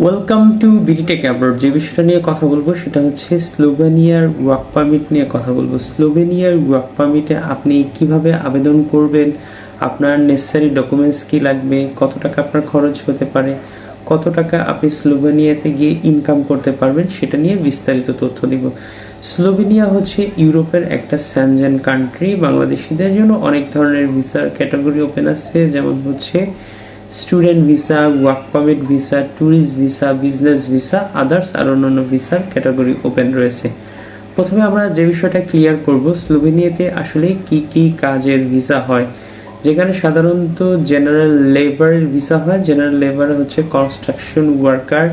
Welcome to BDTech abroad যে বিষয়টা নিয়ে কথা বলব সেটা হচ্ছে স্লোভেনিয়ার ওয়ার্ক পারমিট নিয়ে কথা বলব। স্লোভেনিয়ার ওয়ার্ক পারমিটে আপনি কীভাবে আবেদন করবেন? আপনার নেসেসারি ডকুমেন্টস কি লাগবে? কত টাকা আপনার খরচ হতে পারে? কত টাকা আপনি স্লোভেনিয়াতে গিয়ে ইনকাম করতে পারবেন? সেটা নিয়ে বিস্তারিত তথ্য দিব। স্লোভেনিয়া হচ্ছে ইউরোপের একটা স্যানজেন কান্ট্রি বাংলাদেশিদের জন্য অনেক ধরনের ভিসার ক্যাটাগরি ওপেন আছে। যেমন হচ্ছে student visa work permit visa tourist visa business visa others আর অন্যান্য ভিসার ক্যাটাগরি ওপেন রয়েছে। প্রথমে আমরা যে বিষয়টা ক্লিয়ার করব, স্লোভেনিয়াতে আসলে কি কি কাজের ভিসা হয়? যেখানে সাধারণত জেনারেল লেবারের ভিসা হয়। জেনারেল লেবার হচ্ছে কনস্ট্রাকশন ওয়ার্কার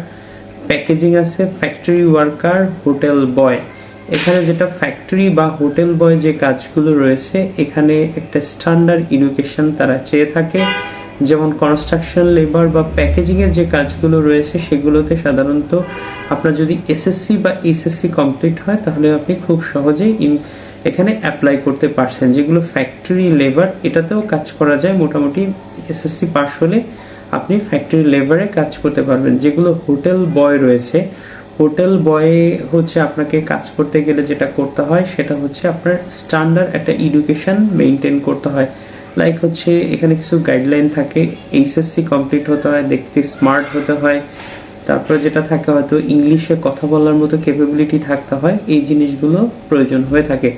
প্যাকেজিং আছে ফ্যাক্টরি ওয়ার্কার হোটেল বয় এখানে যেটা ফ্যাক্টরি বা হোটেল বয় যে কাজগুলো রয়েছে, এখানে একটা স্ট্যান্ডার্ড এডুকেশন তারা চেয়ে থাকে। যেমন কনস্ট্রাকশন লেবার বা প্যাকেজিংয়ের যে কাজগুলো রয়েছে সেগুলোতে সাধারণত আপনার যদি এসএসসি বা এসএসসি কমপ্লিট হয়, তাহলে আপনি খুব সহজেই ইন- এখানে অ্যাপ্লাই করতে পারছেন। যেগুলো ফ্যাক্টরি লেবার এটাতেও কাজ করা যায়। মোটামুটি এসএসসি পাস হলে আপনি ফ্যাক্টরি লেবারে কাজ করতে পারবেন। যেগুলো হোটেল বয় রয়েছে হোটেল বয়ে হচ্ছে আপনাকে কাজ করতে গেলে যেটা করতে হয়, সেটা হচ্ছে আপনার স্ট্যান্ডার্ড একটা এডুকেশন মেনটেন করতে হয়। লাইক হচ্ছে, এখানে কিছু গাইডলাইন থাকে এইচএসসি কমপ্লিট হতে হয়, দেখতে স্মার্ট হতে হয়, তারপরে যেটা থাকে হয়তো ইংলিশে কথা বলার মতো ক্যাপাবিলিটি থাকতে হয়, এই জিনিসগুলো প্রয়োজন হয়ে থাকে।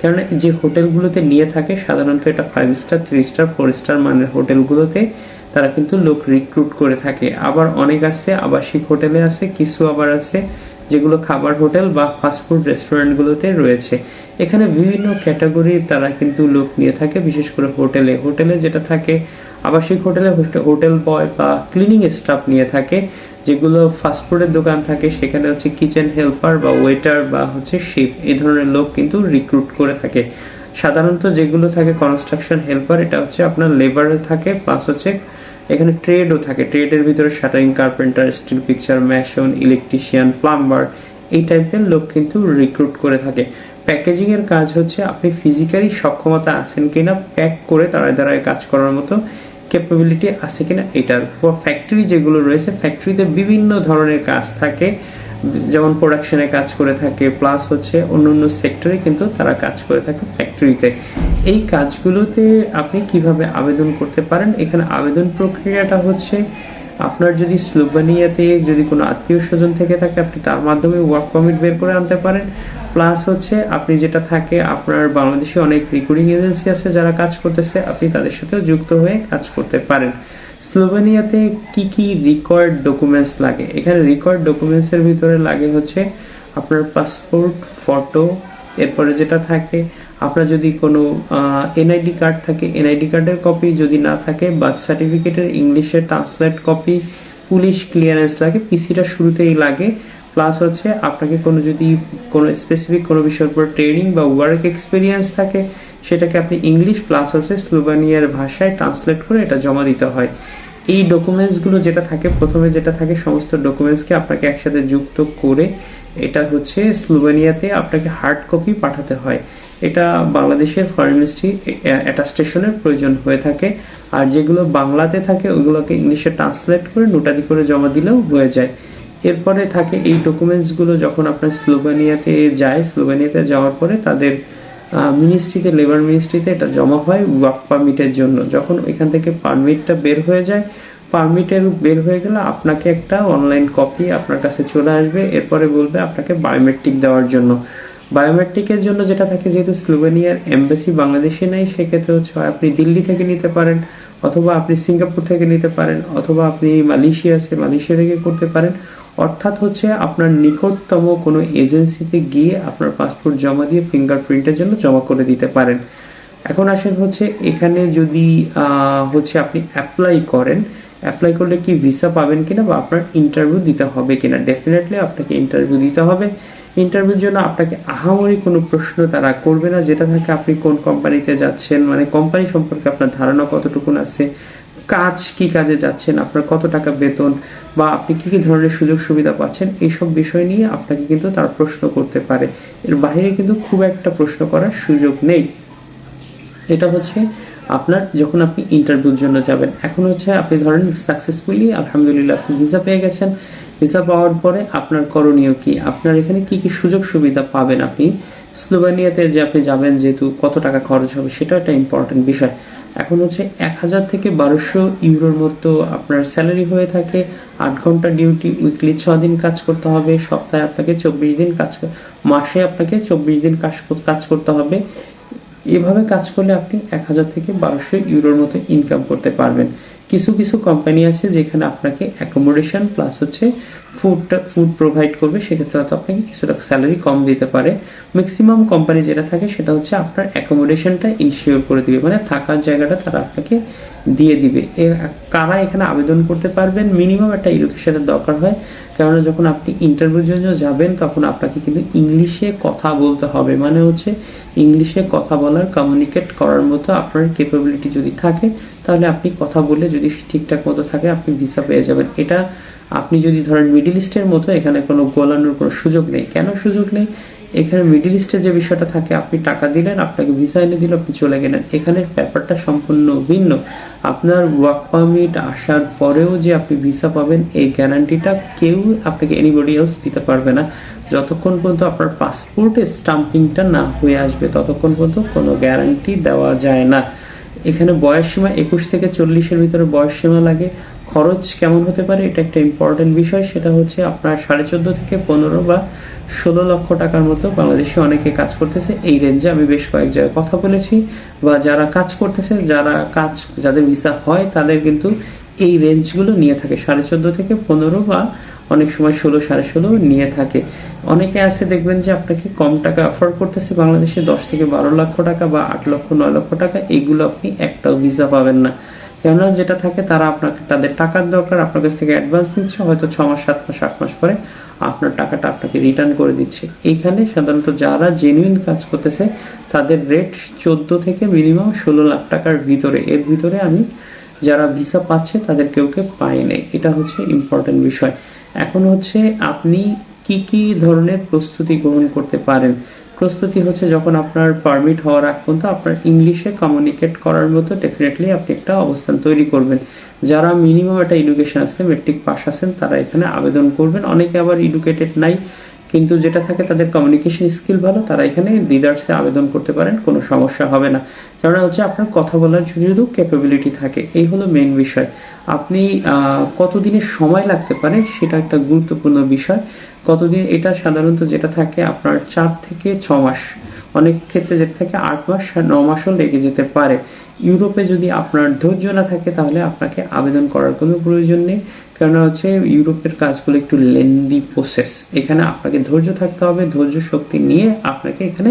কেননা যে হোটেলগুলোতে নিয়ে থাকে, সাধারণত এটা five star three star four star মানের হোটেলগুলোতে তারা কিন্তু লোক রিক্রুট করে থাকে। আবার অনেক আছে, আবাসিক হোটেলে আছে, কিছু আবার আছে যেগুলো খাবার হোটেল বা ফাস্টফুড রেস্টুরেন্টগুলোতে রয়েছে। এখানে বিভিন্ন ক্যাটাগরির তারা কিন্তু লোক নিয়ে থাকে, বিশেষ করে হোটেলে। হোটেলে যেটা থাকে, আবাসিক হোটেলে হোটেল বয় বা ক্লিনিং স্টাফ নিয়ে থাকে, যেগুলো ফাস্টফুডের দোকান থাকে, সেখানে হচ্ছে কিচেন হেল্পার বা ওয়েটার বা হচ্ছে শিপ এই ধরনের লোক কিন্তু রিক্রুট করে থাকে। সাধারণত যেগুলো থাকে কনস্ট্রাকশন হেল্পার এটা হচ্ছে আপনার লেবারে থাকে প্লাস হচ্ছে এখানে ট্রেডও থাকে। ট্রেডের ভিতরে shuttering carpenter steel picture mason electrician plumber এই টাইপের লোক কিন্তু রিক্রুট করে থাকে। প্যাকেজিং এর কাজ হচ্ছে আপনি ফিজিক্যালি সক্ষমতা আছেন কিনা প্যাক করে তারা দ্বারা কাজ করার মতো ক্যাপাবিলিটি আছে কিনা এটার। ফ্যাক্টরি যেগুলো রয়েছে ফ্যাক্টরিতে বিভিন্ন ধরনের কাজ থাকে। যেমন প্রোডাকশনে কাজ করে থাকে প্লাস হচ্ছে অন্য অন্য সেক্টরে কিন্তু তারা কাজ করে থাকে ফ্যাক্টরিতে এই কাজগুলোতে আপনি কীভাবে আবেদন করতে পারেন? এখানে আবেদন প্রক্রিয়াটা হচ্ছে আপনার যদি স্লোভানিয়াতে যদি কোনো আত্মীয় স্বজন থেকে থাকে, আপনি তার মাধ্যমে ওয়ার্ক পারমিট বের করে আনতে পারেন। প্লাস হচ্ছে আপনি যেটা থাকে, আপনার বাংলাদেশে অনেক রিক্রুটিং এজেন্সি আছে যারা কাজ করতেছে, আপনি তাদের সাথেও যুক্ত হয়ে কাজ করতে পারেন। স্লোভেনিয়াতে কি কি রিকোয়ার্ড ডকুমেন্টস লাগে? এখানে রিকোয়ার্ড ডকুমেন্টস এর ভিতরে লাগে হচ্ছে আপনার পাসপোর্ট ফটো এরপরে যেটা থাকে, আপনার যদি কোনো এনআইডি কার্ড থাকে এনআইডি কার্ডের কপি যদি না থাকে বার্থ সার্টিফিকেটের ইংলিশে ট্রান্সলেট কপি পুলিশ ক্লিয়ারেন্স লাগে পিসিটা শুরুতেই লাগে প্লাস হচ্ছে আপনাকে কোনো যদি কোনো স্পেসিফিক কোনো বিষয়ের উপর ট্রেনিং বা ওয়ার্ক এক্সপিরিয়েন্স থাকে সেটাকে আপনি ইংলিশ প্লাস হচ্ছে স্লোভানিয়ার ভাষায় ট্রান্সলেট করে এটা জমা দিতে হয়। এই ডকুমেন্টসগুলো যেটা থাকে, প্রথমে যেটা থাকে, সমস্ত ডকুমেন্টসকে আপনাকে একসাথে যুক্ত করে এটা হচ্ছে স্লোভেনিয়াতে আপনাকে হার্ড কপি পাঠাতে হয়। এটা বাংলাদেশের ফরেন মিনিস্ট্রি অ্যাটাস্টেশনের প্রয়োজন হয়ে থাকে। আর যেগুলো বাংলাতে থাকে, ওগুলোকে ইংলিশে ট্রান্সলেট করে নোটারি করে জমা দিলেও হয়ে যায়। এরপরে থাকে এই ডকুমেন্টসগুলো যখন আপনার স্লোভেনিয়াতে যায় স্লোভেনিয়াতে যাওয়ার পরে তাদের মিনিস্ট্রিতে লেবার মিনিস্ট্রিতে এটা জমা হয় ওয়ার্ক পারমিটের জন্য। যখন এখান থেকে পারমিটটা বের হয়ে যায় পারমিটের বের হয়ে গেলে আপনাকে একটা অনলাইন কপি আপনার কাছে চলে আসবে, এরপরে বলবে আপনাকে বায়োমেট্রিক দেওয়ার জন্য। বায়োমেট্রিকের জন্য যেটা থাকে, যেহেতু স্লোভেনিয়ার এমবাসি বাংলাদেশে নেই, সেক্ষেত্রে হচ্ছে হয় আপনি দিল্লি থেকে নিতে পারেন, অথবা আপনি সিঙ্গাপুর থেকে নিতে পারেন, অথবা আপনি মালয়েশিয়া আছে, মালয়েশিয়া থেকে করতে পারেন। অর্থাৎ হচ্ছে আপনার নিকটতম কোনো এজেন্সিতে গিয়ে আপনার পাসপোর্ট জমা দিয়ে ফিঙ্গারপ্রিন্টের জন্য জমা করে দিতে পারেন। এখন আসেন হচ্ছে এখানে যদি হচ্ছে আপনি অ্যাপ্লাই করেন অ্যাপ্লাই করলে কি ভিসা পাবেন কিনা বা আপনার ইন্টারভিউ দিতে হবে কিনা? ডেফিনেটলি আপনাকে ইন্টারভিউ দিতে হবে। ইন্টারভিউর জন্য আপনাকে আহামরি কোনো প্রশ্ন তারা করবে না, যেটা থাকে আপনি কোন কোম্পানিতে যাচ্ছেন মানে কোম্পানি সম্পর্কে আপনার ধারণা কতটুকুন আছে কাজ কি কাজে যাচ্ছেন? আপনার কত টাকা বেতন? বা আপনি কি কি ধরনের সুযোগ সুবিধা পাচ্ছেন? এইসব বিষয় নিয়ে আপনাকে কিন্তু তার প্রশ্ন করতে পারে। এর বাইরে কিন্তু খুব একটা প্রশ্ন করার সুযোগ নেই। এটা হচ্ছে আপনার যখন আপনি ইন্টারভিউর জন্য যাবেন, এখন হচ্ছে আপনি ধরেন সাকসেসফুলি আলহামদুলিল্লাহ আপনি ভিসা পেয়ে গেছেন। ভিসা পাওয়ার পরে আপনার করণীয় কি? আপনার এখানে কি কি সুযোগ সুবিধা পাবেন আপনি? স্লোভেনিয়াতে যে আপনি যাবেন, যেহেতু কত টাকা খরচ হবে সেটা একটা ইম্পর্টেন্ট বিষয়। এখন হচ্ছে এক হাজার থেকে বারোশো ইউরোর মতো আপনার স্যালারি হয়ে থাকে। আট ঘণ্টা ডিউটি উইকলি ছ দিন কাজ করতে হবে। সপ্তাহে আপনাকে চব্বিশ দিন কাজ মাসে আপনাকে চব্বিশ দিন কাজ কাজ করতে হবে। এভাবে কাজ করলে আপনি এক হাজার থেকে বারোশো ইউরোর মতো ইনকাম করতে পারবেন। কিছু কিছু কোম্পানি আছে যেখানে আপনাকে অ্যাকোমোডেশন প্লাস হচ্ছে ফুডটা ফুড প্রোভাইড করবে, সেক্ষেত্রে হয়তো আপনাকে কিছুটা স্যালারি কম দিতে পারে। ম্যাক্সিমাম কোম্পানি যেটা থাকে সেটা হচ্ছে আপনার অ্যাকোমোডেশনটা ইনশিওর করে দিবে। মানে থাকার জায়গাটা তারা আপনাকে দিয়ে দিবে। কারা এখানে আবেদন করতে পারবেন? মিনিমাম একটা এডুকেশনের দরকার হয়। কেননা যখন আপনি ইন্টারভিউর জন্য যাবেন, তখন আপনাকে কিন্তু ইংলিশে কথা বলতে হবে। মানে হচ্ছে ইংলিশে কথা বলার কমিউনিকেট করার মতো আপনার কেপাবিলিটি যদি থাকে, তাহলে আপনি কথা বলে যদি ঠিকঠাক মতো থাকে, আপনি ভিসা পেয়ে যাবেন। এটা আপনি যদি ধরেন মিডিল ইস্টের মতো, এখানে কোনো গোলানোর কোনো সুযোগ নেই। কেন সুযোগ নেই? এখানে মিডিল ইস্টের যে বিষয়টা থাকে, আপনি টাকা দিলেন, আপনাকে ভিসা এনে দিল, আপনি চলে গেলেন। এখানে ব্যাপারটা সম্পূর্ণ ভিন্ন। আপনার ওয়ার্ক পারমিট আসার পরেও যে আপনি ভিসা পাবেন, এই গ্যারান্টিটা কেউ আপনাকে এনিবডি এলস দিতে পারবে না। যতক্ষণ পর্যন্ত আপনার পাসপোর্টে স্টাম্পিংটা না হয়ে আসবে, ততক্ষণ পর্যন্ত কোনো গ্যারান্টি দেওয়া যায় না। এখানে বয়স সীমা একুশ থেকে চল্লিশের ভিতরে বয়স সীমা লাগে। খরচ কেমন হতে পারে, এটা একটা ইম্পর্টেন্ট বিষয়। সেটা হচ্ছে আপনার সাড়ে চোদ্দ থেকে পনেরো বা ষোলো লক্ষ টাকার মতো বাংলাদেশে অনেকে কাজ করতেছে। এই রেঞ্জে আমি বেশ কয়েক জায়গায় কথা বলেছি। বা যারা কাজ করতেছে, যারা কাজ, যাদের ভিসা হয়, তাদের কিন্তু এই রেঞ্জগুলো নিয়ে থাকে। সাড়ে চোদ্দ থেকে পনেরো বা অনেক সময় ষোলো, সাড়ে ষোলো নিয়ে থাকে। অনেকে আছে, দেখবেন যে আপনাকে কম টাকা অফার করতেছে বাংলাদেশে, দশ থেকে বারো লক্ষ টাকা বা আট লক্ষ, নয় লক্ষ টাকা, এগুলো আপনি একটাও ভিসা পাবেন না। কেননা যেটা থাকে, তারা আপনাকে, তাদের টাকার দরকার, আপনার কাছ থেকে অ্যাডভান্স নিচ্ছে, হয়তো ছ মাস, সাত মাস, আট মাস পরে আপনার টাকাটা আপনাকে রিটার্ন করে দিচ্ছে। এইখানে সাধারণত যারা জেনুইন কাজ করতেছে, তাদের রেট চোদ্দ থেকে মিনিমাম ষোলো লাখ টাকার ভিতরে। এর ভিতরে আমি যারা ভিসা পাচ্ছে, তাদের কেউ কেউ পায় নাই। এটা হচ্ছে ইম্পর্টেন্ট বিষয়। এখন হচ্ছে আপনি কি কি ধরনের প্রস্তুতি গ্রহণ করতে পারেন? প্রস্তুতি হচ্ছে যখন আপনার পারমিট হওয়ার আগ পর্যন্ত আপনার ইংলিশে কমিউনিকেট করার মতো ডেফিনেটলি আপনি একটা অবস্থান তৈরি করবেন। যারা মিনিমাম একটা এডুকেশন আছে মেট্রিক পাস আছেন, তারা এখানে আবেদন করবেন। অনেকে আবার এডুকেটেড নাই, কিন্তু যেটা থাকে তাদের কমিউনিকেশন স্কিল ভালো, তারা এখানে লিডার্সে আবেদন করতে পারেন, কোনো সমস্যা হবে না। কারণ হচ্ছে আপনার কথা বলার শুধু ক্যাপাবিলিটি থাকে, এই হলো মেন বিষয়। আপনি কতদিনের সময় লাগতে পারে, সেটা একটা গুরুত্বপূর্ণ বিষয়। কতদিন? এটা সাধারণত যেটা থাকে, আপনার চার থেকে ছ মাস। অনেক ক্ষেত্রে যেটা থাকে, আট মাস ন মাসও লেগে যেতে পারে। ইউরোপে যদি আপনার ধৈর্য না থাকে, তাহলে আপনাকে আবেদন করার কোনো প্রয়োজন নেই। কেননা হচ্ছে, ইউরোপের কাজগুলো একটু লেন্দি প্রসেস এখানে আপনাকে ধৈর্য থাকতে হবে, ধৈর্য শক্তি নিয়ে আপনাকে এখানে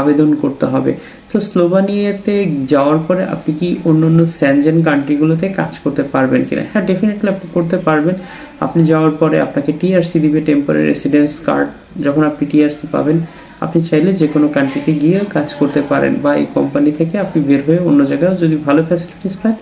আবেদন করতে হবে। তো স্লোভানিয়াতে যাওয়ার পরে আপনি কি অন্য অন্য স্যানজেন কান্ট্রিগুলোতে কাজ করতে পারবেন কিনা? হ্যাঁ ডেফিনেটলি আপনি করতে পারবেন। আপনি যাওয়ার পরে আপনাকে টিআরসি দিবে টেম্পোরারি রেসিডেন্স কার্ড যখন আপনি টিআরসি পাবেন, আপনি চাইলে যে কোনো কান্ট্রিতে গিয়ে কাজ করতে পারেন বা এই কোম্পানি থেকে আপনি বের হয়ে অন্য জায়গায় যদি ভালো ফ্যাসিলিটিস পান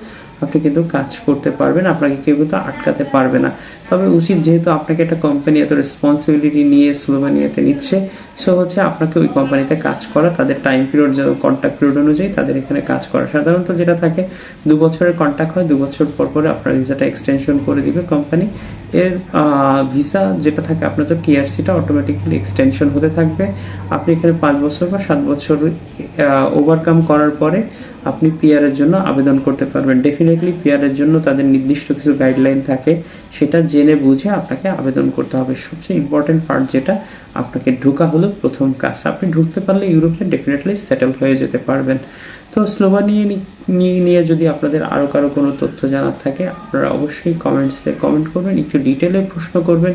আপনি কিন্তু কাজ করতে পারবেন, আপনাকে কেউ কিন্তু আটকাতে পারবে না। তবে উচিত যেহেতু আপনাকে একটা কোম্পানি এত রেসপন্সিবিলিটি নিয়ে স্লোভানিয়াতে নিচ্ছে সো হচ্ছে আপনাকে ওই কোম্পানিতে কাজ করা, তাদের টাইম পিরিয়ড কন্ট্যাক্ট পিরিয়ড অনুযায়ী তাদের এখানে কাজ করা। সাধারণত যেটা থাকে, দু বছরের কন্ট্যাক্ট হয়, দু বছর পর পরে আপনার ভিসাটা এক্সটেনশন করে দিবে কোম্পানি এর ভিসা যেটা থাকে, আপনার তো টিআরসিটা অটোমেটিক্যালি এক্সটেনশন হতে থাকবে। আপনি এখানে পাঁচ বছর বা সাত বছর ওভারকাম করার পরে আপনি পিআর এর জন্য আবেদন করতে পারবেন। ডেফিনেটলি পিআর এর জন্য তাদের নির্দিষ্ট কিছু গাইডলাইন থাকে, সেটা জেনে বুঝে আপনাকে আবেদন করতে হবে। সবচেয়ে ইম্পর্টেন্ট পার্ট যেটা, আপনাকে ঢোকা হলো প্রথম কাজ। আপনি ঢুকতে পারলে ইউরোপে ডেফিনেটলি সেটেল হয়ে যেতে পারবেন। তো স্লোভানিয়া নিয়ে নিয়ে যদি আপনাদের আরও কারও কোনো তথ্য জানার থাকে, আপনারা অবশ্যই কমেন্টসে কমেন্ট করবেন, একটু ডিটেলে প্রশ্ন করবেন,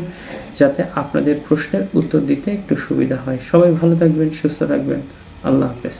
যাতে আপনাদের প্রশ্নের উত্তর দিতে একটু সুবিধা হয়। সবাই ভালো থাকবেন, সুস্থ থাকবেন। আল্লাহ হাফেজ।